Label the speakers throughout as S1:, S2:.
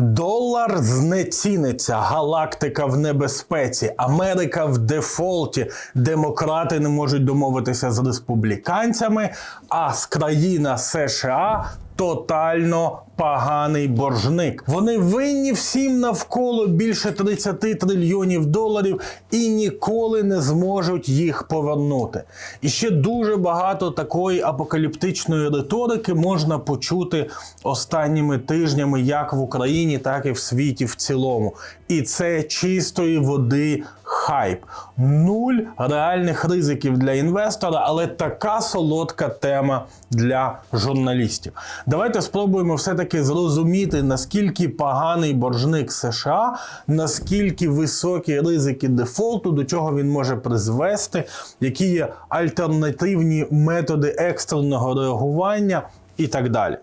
S1: Долар знеціниться, галактика в небезпеці, Америка в дефолті, демократи не можуть домовитися з республіканцями, а з країна США тотально поганий боржник. Вони винні всім навколо більше 30 трильйонів доларів і ніколи не зможуть їх повернути. І ще дуже багато такої апокаліптичної риторики можна почути останніми тижнями, як в Україні, так і в світі в цілому. І це чистої води хайп. Нуль реальних ризиків для інвестора, але така солодка тема для журналістів. Давайте спробуємо все-таки зрозуміти, наскільки поганий боржник США, наскільки високі ризики дефолту, до чого він може призвести, які є альтернативні методи екстреного реагування і так далі.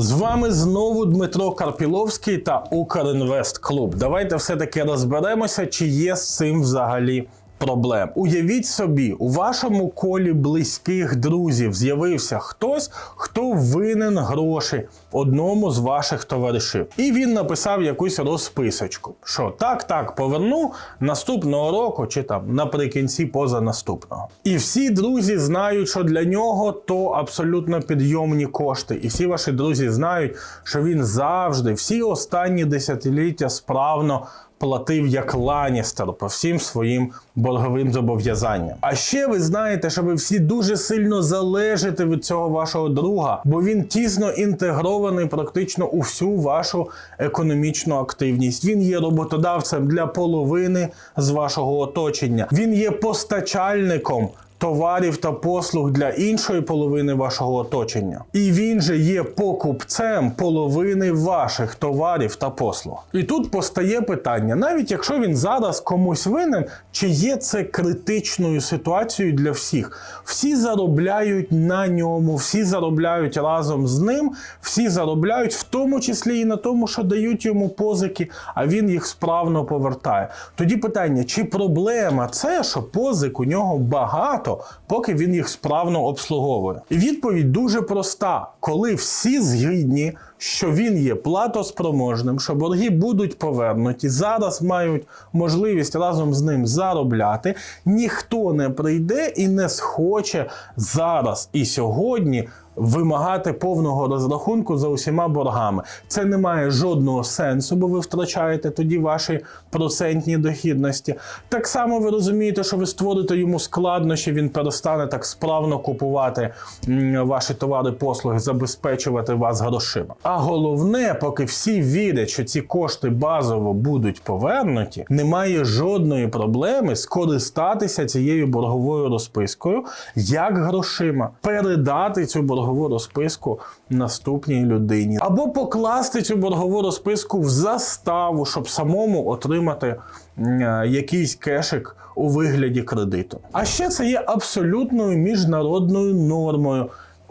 S1: З вами знову Дмитро Карпіловський та Укрінвест Клуб. Давайте все-таки розберемося, чи є з цим взагалі проблем. Уявіть собі, у вашому колі близьких друзів з'явився хтось, хто винен гроші одному з ваших товаришів. І він написав якусь розписочку, що так, так, поверну наступного року чи там наприкінці позанаступного. І всі друзі знають, що для нього то абсолютно підйомні кошти. І всі ваші друзі знають, що він завжди, всі останні десятиліття справно платив як Ланістер по всім своїм борговим зобов'язанням. А ще ви знаєте, що ви всі дуже сильно залежите від цього вашого друга, бо він тісно інтегрований практично у всю вашу економічну активність. Він є роботодавцем для половини з вашого оточення. Він є постачальником товарів та послуг для іншої половини вашого оточення. І він же є покупцем половини ваших товарів та послуг. І тут постає питання: навіть якщо він зараз комусь винен, чи є це критичною ситуацією для всіх? Всі заробляють на ньому, всі заробляють разом з ним, всі заробляють в тому числі і на тому, що дають йому позики, а він їх справно повертає. Тоді питання: чи проблема це, що позик у нього багато? Поки він їх справно обслуговує. І відповідь дуже проста: коли всі згідні, що він є платоспроможним, що борги будуть повернуті, зараз мають можливість разом з ним заробляти, ніхто не прийде і не схоче зараз і сьогодні. Вимагати повного розрахунку за усіма боргами. Це не має жодного сенсу, бо ви втрачаєте тоді ваші процентні дохідності. Так само ви розумієте, що ви створите йому складнощі, він перестане так справно купувати ваші товари, послуги, забезпечувати вас грошима. А головне, поки всі вірять, що ці кошти базово будуть повернуті, немає жодної проблеми скористатися цією борговою розпискою як грошима, передати цю боргову розписку наступній людині, або покласти цю боргову розписку в заставу, щоб самому отримати е, якийсь кешик у вигляді кредиту. А ще це є абсолютною міжнародною нормою.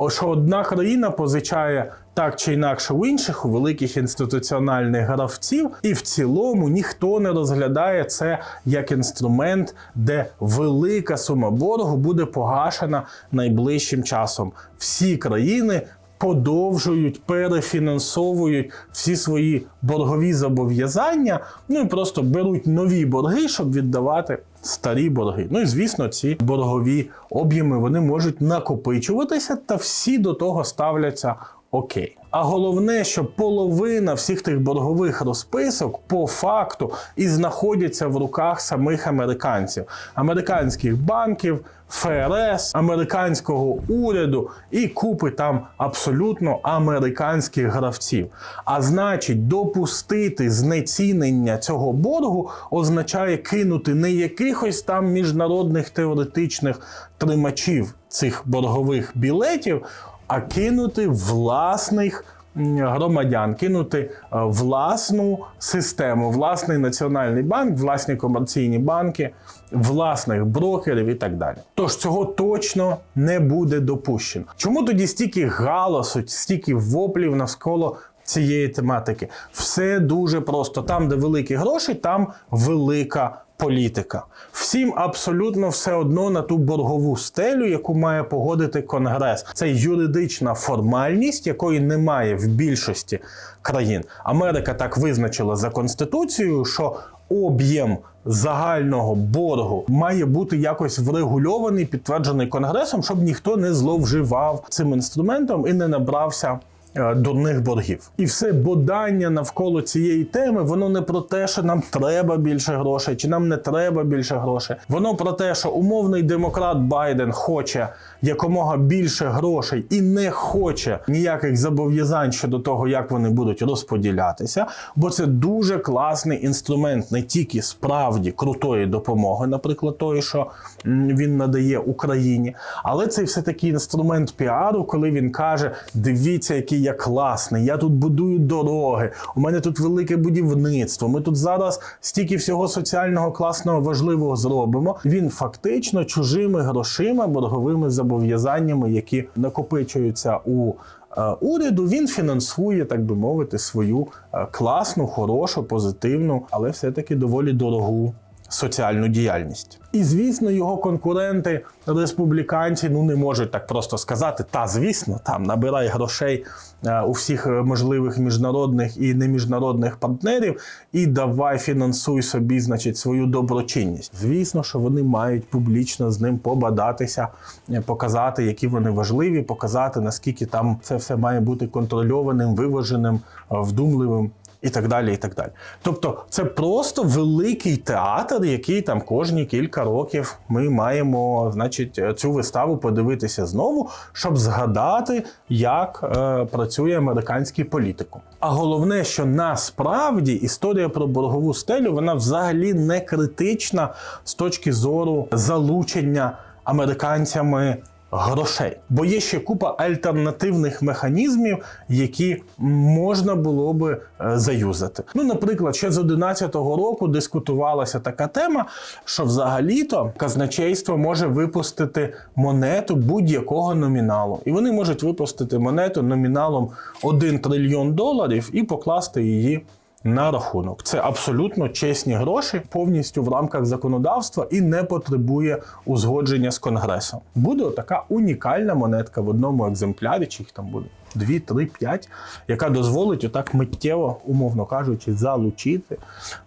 S1: Що одна країна позичає так чи інакше у інших у великих інституціональних гравців, і в цілому ніхто не розглядає це як інструмент, де велика сума боргу буде погашена найближчим часом. Всі країни. Подовжують, перефінансовують всі свої боргові зобов'язання, ну і просто беруть нові борги, щоб віддавати старі борги. Ну і звісно, ці боргові об'єми вони можуть накопичуватися, та всі до того ставляться окей. А головне, що половина всіх тих боргових розписок по факту і знаходяться в руках самих американців, американських банків, ФРС, американського уряду і купи там абсолютно американських гравців. А значить, допустити знецінення цього боргу означає кинути не якихось там міжнародних теоретичних тримачів цих боргових білетів, а кинути власних громадян, кинути е, власну систему, власний національний банк, власні комерційні банки, власних брокерів і так далі. Тож цього точно не буде допущено. Чому тоді стільки галасу, стільки воплів навколо цієї тематики? Все дуже просто. Там, де великі гроші, там велика політика. Всім абсолютно все одно на ту боргову стелю, яку має погодити Конгрес. Це юридична формальність, якої немає в більшості країн. Америка так визначила за конституцією, що об'єм загального боргу має бути якось врегульований, підтверджений конгресом, щоб ніхто не зловживав цим інструментом і не набрався. Е, Дурних боргів, і все бодання навколо цієї теми, воно не про те, що нам треба більше грошей, чи нам не треба більше грошей. Воно про те, що умовний демократ Байден хоче якомога більше грошей і не хоче ніяких зобов'язань щодо того, як вони будуть розподілятися, бо це дуже класний інструмент не тільки справді крутої допомоги, наприклад, тої, що він надає Україні, але це все таки інструмент піару, коли він каже: дивіться, який я класний, я тут будую дороги, у мене тут велике будівництво. Ми тут зараз стільки всього соціального класного важливого зробимо. Він фактично чужими грошима, борговими зобов'язаннями, які накопичуються у е, уряду, він фінансує, так би мовити, свою е, класну, хорошу, позитивну, але все-таки доволі дорогу соціальну діяльність. І звісно, його конкуренти, республіканці, ну не можуть так просто сказати: та звісно, там набирай грошей е, у всіх можливих міжнародних і неміжнародних партнерів, і давай фінансуй собі, значить, свою доброчинність. Звісно, що вони мають публічно з ним побадатися, е, показати, які вони важливі, показати наскільки там це все має бути контрольованим, виваженим, е, вдумливим і так далі. і так далі. Тобто, це просто великий театр, який там кожні кілька років ми маємо, значить, цю виставу подивитися знову, щоб згадати, як е, працює американський політикум. А головне, що насправді історія про боргову стелю вона взагалі не критична з точки зору залучення американцями грошей. Бо є ще купа альтернативних механізмів, які можна було би е, заюзати. Ну, наприклад, ще з 2011 року дискутувалася така тема, що взагалі-то казначейство може випустити монету будь-якого номіналу. І вони можуть випустити монету номіналом 1 трильйон доларів і покласти її на рахунок. Це абсолютно чесні гроші, повністю в рамках законодавства і не потребує узгодження з конгресом. Буде така унікальна монетка в одному екземплярі, чи їх там буде 2, 3, 5, яка дозволить отак миттєво, умовно кажучи, залучити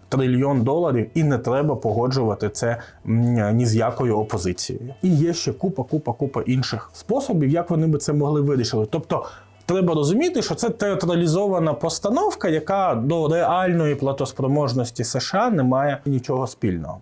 S1: трильйон доларів, і не треба погоджувати це ні з якою опозицією. І є ще купа, купа, купа інших способів, як вони би це могли вирішити. Тобто. Треба розуміти, що це театралізована постановка, яка до реальної платоспроможності США не має нічого спільного.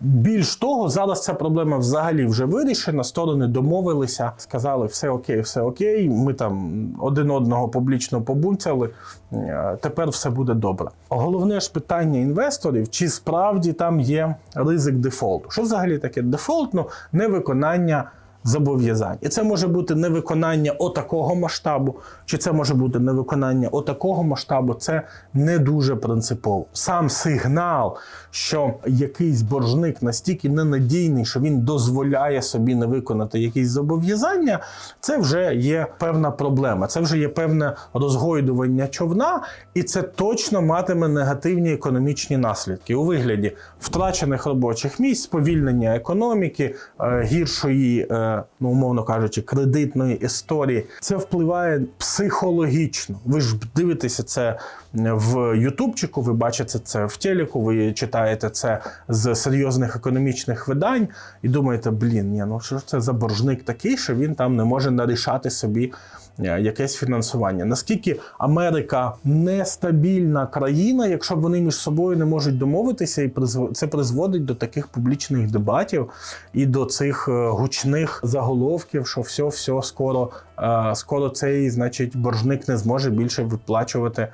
S1: Більш того, зараз ця проблема взагалі вже вирішена. Сторони домовилися, сказали, все окей, все окей. Ми там один одного публічно побунцяли. е, Тепер все буде добре. Головне ж питання інвесторів: чи справді там є ризик дефолту? Що взагалі таке дефолт? Ну, невиконання зобов'язань. І це може бути невиконання отакого масштабу, чи це може бути невиконання отакого масштабу. Це не дуже принципово. Сам сигнал, що якийсь боржник настільки ненадійний, що він дозволяє собі не виконати якісь зобов'язання, це вже є певна проблема. Це вже є певне розгойдування човна, і це точно матиме негативні економічні наслідки у вигляді втрачених робочих місць, сповільнення економіки, е, гіршої, е, ну умовно кажучи, кредитної історії. Це впливає психологічно. Ви ж дивитеся це в Ютубчику, ви бачите це в телеку, ви читаєте це з серйозних економічних видань і думаєте, блін, ні, ну що ж це за боржник такий, що він там не може нарішати собі якесь фінансування. Наскільки Америка нестабільна країна, якщо вони між собою не можуть домовитися, і це призводить до таких публічних дебатів і до цих е, гучних заголовків, що все, все скоро, е, скоро цей, значить, боржник не зможе більше виплачувати е,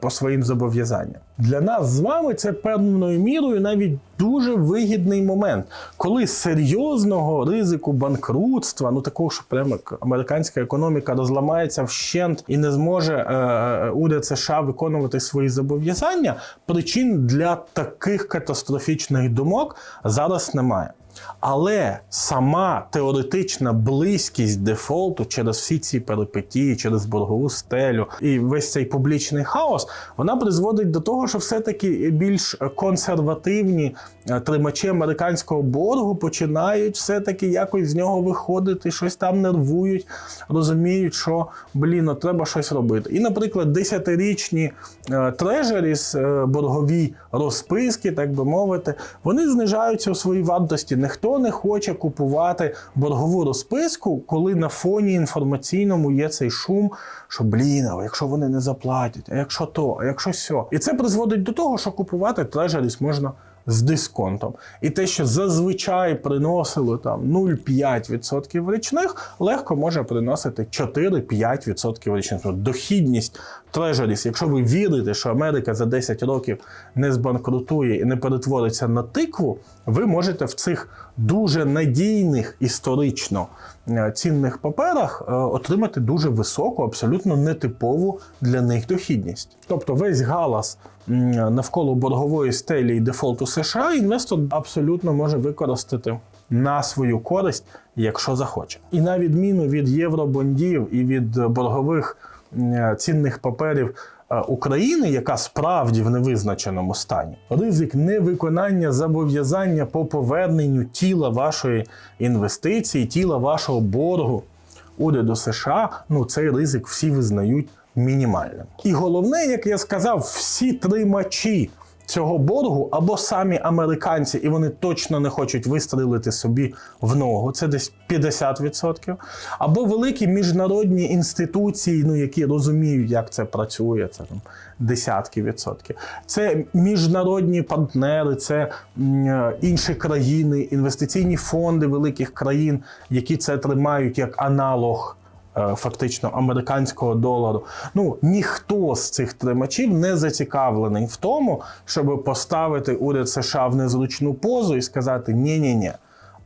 S1: по своїм зобов'язанням. Для нас з вами це певною мірою навіть дуже вигідний момент, коли серйозного ризику банкрутства, ну такого, що прямо американська економіка розламається вщент і не зможе е, е, уряд США виконувати свої зобов'язання, причин для таких катастрофічних думок зараз немає. Але сама теоретична близькість дефолту через всі ці перипетії, через боргову стелю і весь цей публічний хаос, вона призводить до того, що все-таки більш консервативні е, тримачі американського боргу починають все-таки якось з нього виходити, щось там нервують, розуміють, що блін, ну, треба щось робити. І, наприклад, десятирічні е, трежеріс, е, боргові розписки, так би мовити, вони знижаються у своїй вартості. Ніхто не хоче купувати боргову розписку, коли на фоні інформаційному є цей шум, що блін, а якщо вони не заплатять, а якщо то, а якщо сьо. І це призводить до того, що купувати трежеріс можна. З дисконтом. І те, що зазвичай приносило там 0,5% річних, легко може приносити 4-5% річних. Тобто Дохідність трежеріс, якщо ви вірите, що Америка за 10 років не збанкрутує і не перетвориться на тикву, ви можете в цих дуже надійних історично е, цінних паперах е, отримати дуже високу, абсолютно нетипову для них дохідність. Тобто весь галас навколо боргової стелі і дефолту США інвестор абсолютно може використати на свою користь, якщо захоче. І на відміну від євробондів і від боргових цінних паперів. е, України, яка справді в невизначеному стані, ризик невиконання зобов'язання по поверненню тіла вашої інвестиції, тіла вашого боргу уряду США, ну цей ризик всі визнають мінімальним. І головне, як я сказав, всі тримачі цього боргу або самі американці, і вони точно не хочуть вистрелити собі в ногу, це десь 50%, або великі міжнародні інституції, ну які розуміють, як це працює, це там десятки відсотків. Це міжнародні партнери, це інші країни, інвестиційні фонди великих країн, які це тримають як аналог фактично американського долару. Ну ніхто з цих тримачів не зацікавлений в тому, щоб поставити уряд США в незручну позу і сказати ні-ні-ні.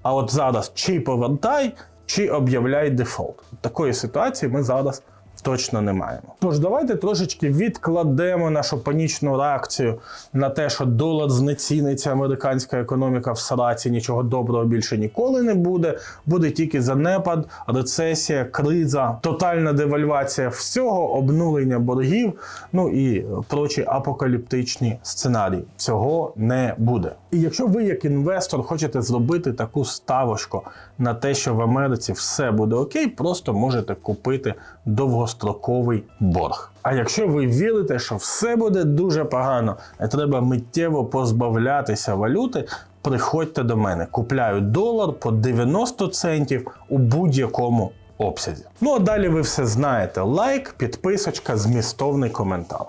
S1: А от зараз чи повертай, чи об'являй дефолт. Такої ситуації ми зараз точно не маємо. Тож давайте трошечки відкладемо нашу панічну реакцію на те, що долар знеціниться, американська економіка в сраці, нічого доброго більше ніколи не буде. Буде тільки занепад, рецесія, криза, тотальна девальвація всього, обнулення боргів, ну і прочі апокаліптичні сценарії. Цього не буде. І якщо ви, як інвестор, хочете зробити таку ставочку на те, що в Америці все буде окей, просто можете купити довгостроковий борг. А якщо ви вірите, що все буде дуже погано, і треба миттєво позбавлятися валюти, приходьте до мене. Купляю долар по 90 центів у будь-якому обсязі. Ну а далі ви все знаєте: лайк, підписочка, змістовний коментар.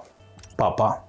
S1: Па-па!